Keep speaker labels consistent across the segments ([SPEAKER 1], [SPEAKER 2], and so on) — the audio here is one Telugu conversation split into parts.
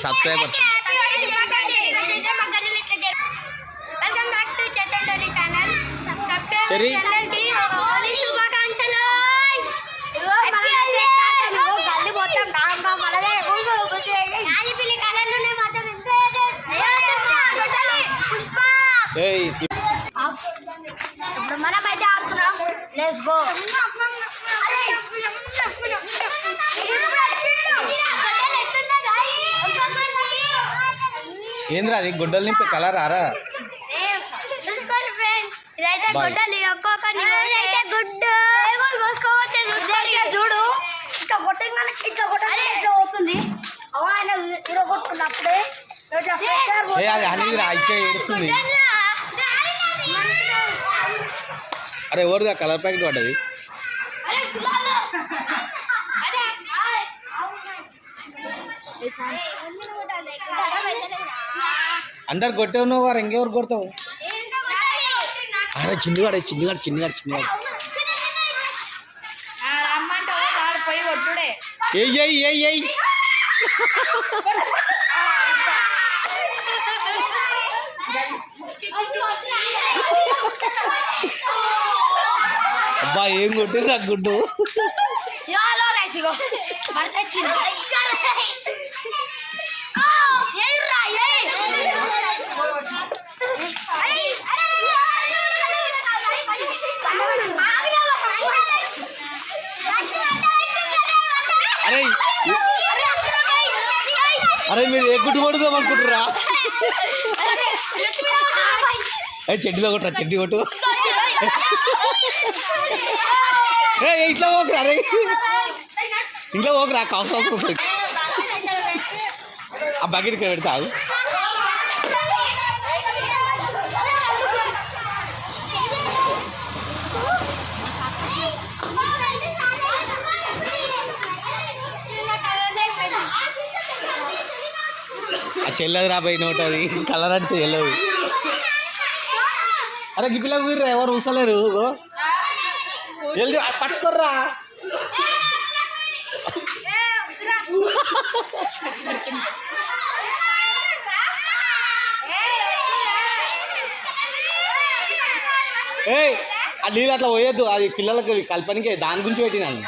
[SPEAKER 1] Subscribers
[SPEAKER 2] welcome back to Chetan Dori channel subscribe
[SPEAKER 1] cherry.
[SPEAKER 2] అందరికీ హోలీ శుభాకాంక్షలు ఇగో మనమైతే ఇగో గల్లి మొత్తం
[SPEAKER 1] ఏంద్రా అది? గుడ్డలు నింపే కలర్ ఆరా
[SPEAKER 2] చూసుకోండి ఫ్రెండ్స్ ఇదైతే
[SPEAKER 1] Bye.
[SPEAKER 2] గుడ్డలు ఒక్కొక్కరిని ఇదైతే గుడ్డు. ఏగోలు కోసుకోవచ్చు చూస్తే చూడు ఇట్లా కొట్టగానే ఇట్లా కొట్టగానే ఇట్లా అవుతుంది అవ ఆయన ఇరగొట్టుకున్నప్పుడే
[SPEAKER 1] ఏ అది అనేది రా ఇచ్చే ఏడుస్తుంది. అరే ఎవరిదా కలర్ ప్యాకెట్ పడ్డది? అందరు కొట్టే ఉన్నావు వారు ఇంకెవరు కొడతావు? అరే చిన్నగాడు చిన్నగాడు చిన్నగాడు చిన్నగాడు. ఏయ్ ఏయ్ ఏయ్ ఏయ్. అబ్బా ఏం కొట్టేది ఆ గుడ్డు?
[SPEAKER 2] అరే
[SPEAKER 1] అరే మీరు ఏ గుడ్డు కొడుదాం అనుకుంటురా చెడ్డీలో కొట్టరా చెడ్డీ కొట్టు. ఏ ఇట్లా పోకురా అరే. ఇంట్లో పోకురా కాసు ఆ బకెట్ ఇక్కడ పెడతావు చెల్లది రాబోయి నోట్ అది. కలర్ అంటే వెళ్ళదు అరే గిప్పిలకు కూర్రా ఎవరు ఊసలేరు? వెళ్ళి పట్టుకోర్రా. ఏ ఆ నీళ్ళు అట్లా పోయొద్దు. అది పిల్లలకి కల్పనకి దాని గురించి పెట్టినాను.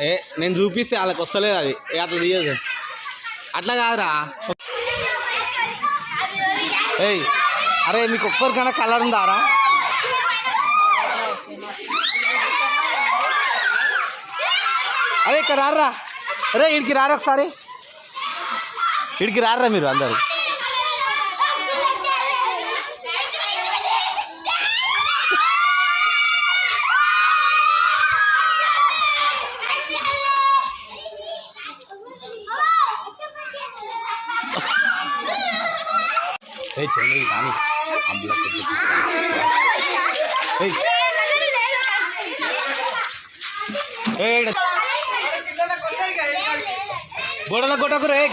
[SPEAKER 1] ఏ నేను చూపిస్తే వాళ్ళకి వస్తలేదు అది. ఏ అట్లా తీయదు. అట్లా కాదురా. ఏయ్ అరే మీకు ఒక్కరికైనా కలర్ ఉందారా అరే ఇక్కడ రారా. అరే ఇడికి రారా ఒకసారి? ఇడికి రారా మీరు అందరు? ఏ చెయ్యి కానీ అబ్బుల ఏయ్. ఏయ్ ఈడ. గోడల కొట్టకురు ఏ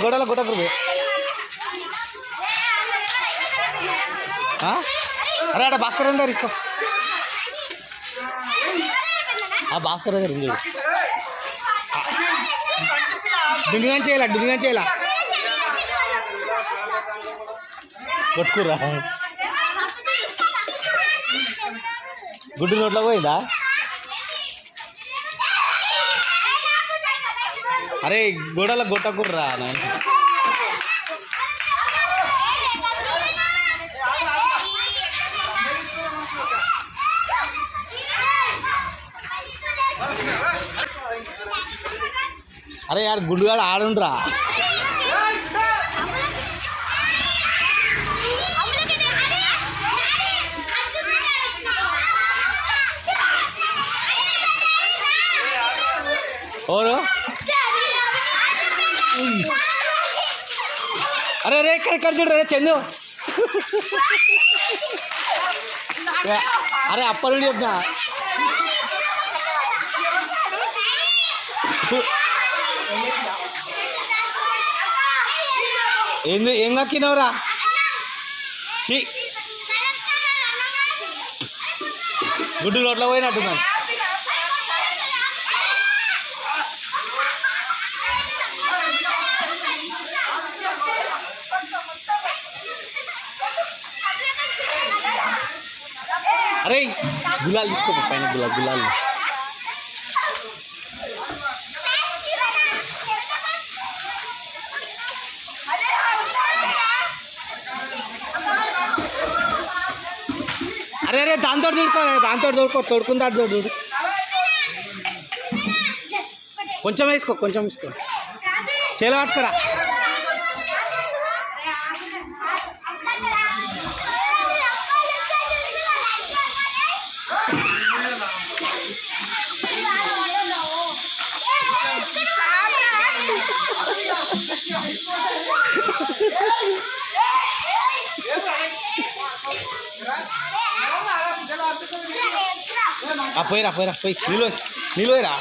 [SPEAKER 1] అరే అక్కడ భాస్కర్ గారు తీసుకో ఆ భాస్కర్ గారు చూడు డుంగిగా చేయాల డుంగిగా చేయాల? కొట్టుకురా. గుడ్డు నోట్లో పోయిందా? అరే గోడల కొట్టకుర్రా అరే యార్ గుడ్డుగాడు ఆడుండ్రా. అరే రే ఇక్కడ ఇక్కడ చూడు రే చందు. అరే అప్పటి నుండి చెప్పిన? ఏంది ఏం కక్కినవరా? చీ గుడ్డు రోడ్లో పోయినట్టున్నాను అరే గులాలు తీసుకో పైన గులా గులాలు. అరే అరే దాంతో దూడుకో దాంతో దూడుకో తోడుకుని దాంతో దూడు కొంచెం వేసుకో కొంచెం వేసుకో. చేలో పట్టుకురా. ఆ పోయిరా పోయిరా పోయి నీళ్ళు నీళ్ళు పోయిరా?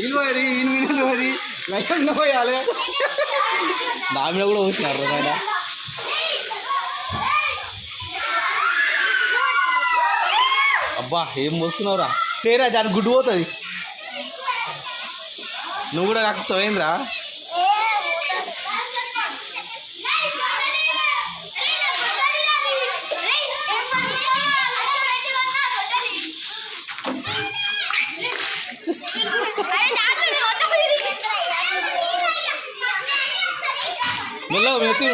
[SPEAKER 3] నిలువరి నిలువరి లైన్ పోయాలి?
[SPEAKER 1] దాని మీద కూడా పోసినారు ఆయన అబ్బా ఏం పోస్తున్నావురా? తేరా దాని గుడ్డు పోతుంది. నువ్వు కూడా కాకపోతే ఏంద్రా మెల్లగా మెత్తి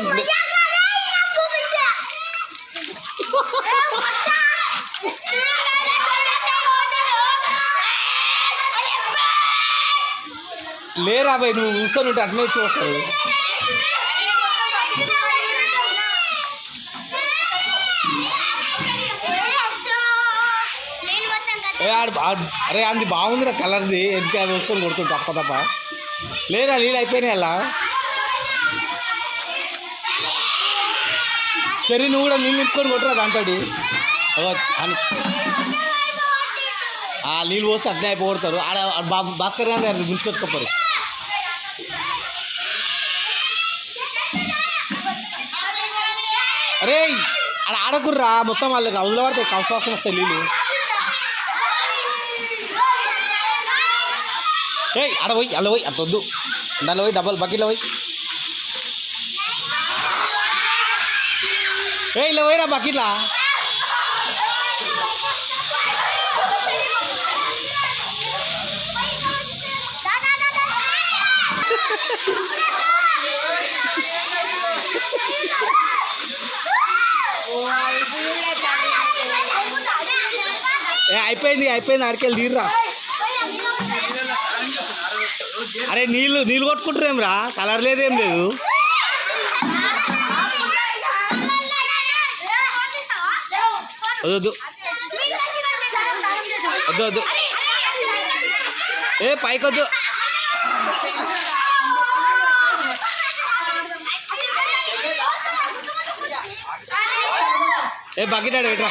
[SPEAKER 1] లేరా భయ్ నువ్వు కూర్చొని ఉంటే అట్లనే చూస్తావు. ఆడు అరే అది బాగుందిరా కలర్ది. ఎంత వేసుకొని కొడుతుంది తప్ప తప్ప. లేదా నీళ్ళు అయిపోయినాయి అలా? సరే నువ్వు కూడా నీళ్ళు నింపుకొని కొట్టరా దాంతో ఆ నీళ్ళు పోస్తే అట్నే అయిపోగొడతారు. ఆడ ఆడ భాస్కర్ గాంధీ గుంజుకొచ్చుకోపోరు అరే ఆడ ఆడకుర్రా మొత్తం వాళ్ళకి అవుల పడితే కవసవాసన వస్తాయి నీళ్ళు. ఏయ్ ఆడ పోయి అలా పోయి అంత వద్దు. దానిలో పోయి డబ్బులు బకెట్లో పోయి. ఏ ఇలా పోయిరా బకెట్లా you. అయిపోయింది అయిపోయింది ఆడికెళ్ళి తీర్రా. అరే నీళ్ళు నీళ్ళు కొట్టుకుంటారేం రా కలర్ లేదేం లేదు. వద్దు వద్దు వద్దు. ఏ పైకొద్దు. ఏ బకెట్ ఆడ పెట్టరా.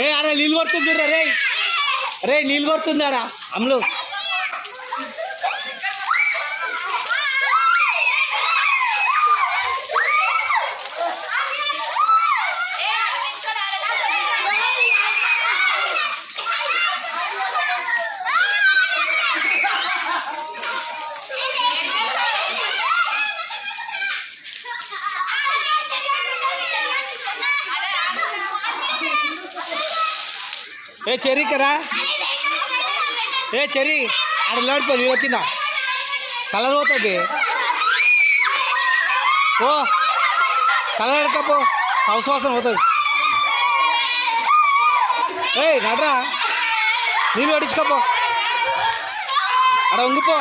[SPEAKER 1] ఏ అరే నీళ్ళు పడుతుంది రే రే. నీళ్ళు కొడుతుందారా అమ్ములు. ఏ చెరీకరా ఏ చెరి ఆడ నిలబడిపో నీళ్ళు కింద. కలర్ పోతుంది ఓ కలర్ ఎడకపో అవశ్వాసం పోతుంది. ఏయ్ నడరా. నీళ్ళు పట్టించుకోపో ఆడ ఉంగిపో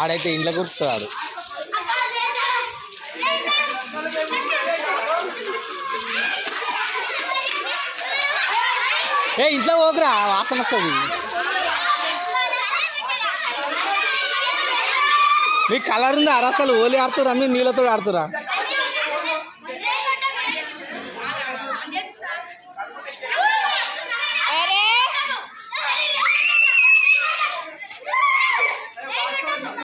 [SPEAKER 1] ఆడైతే ఇంట్లో కూర్చున్నాడు ఏ ఇంట్లో పోకురా వాసన వస్తుంది. మీకు కలర్ ఉందా? అసలు ఓలి ఆడుతురా మీరు నీళ్ళతో ఆడుతురా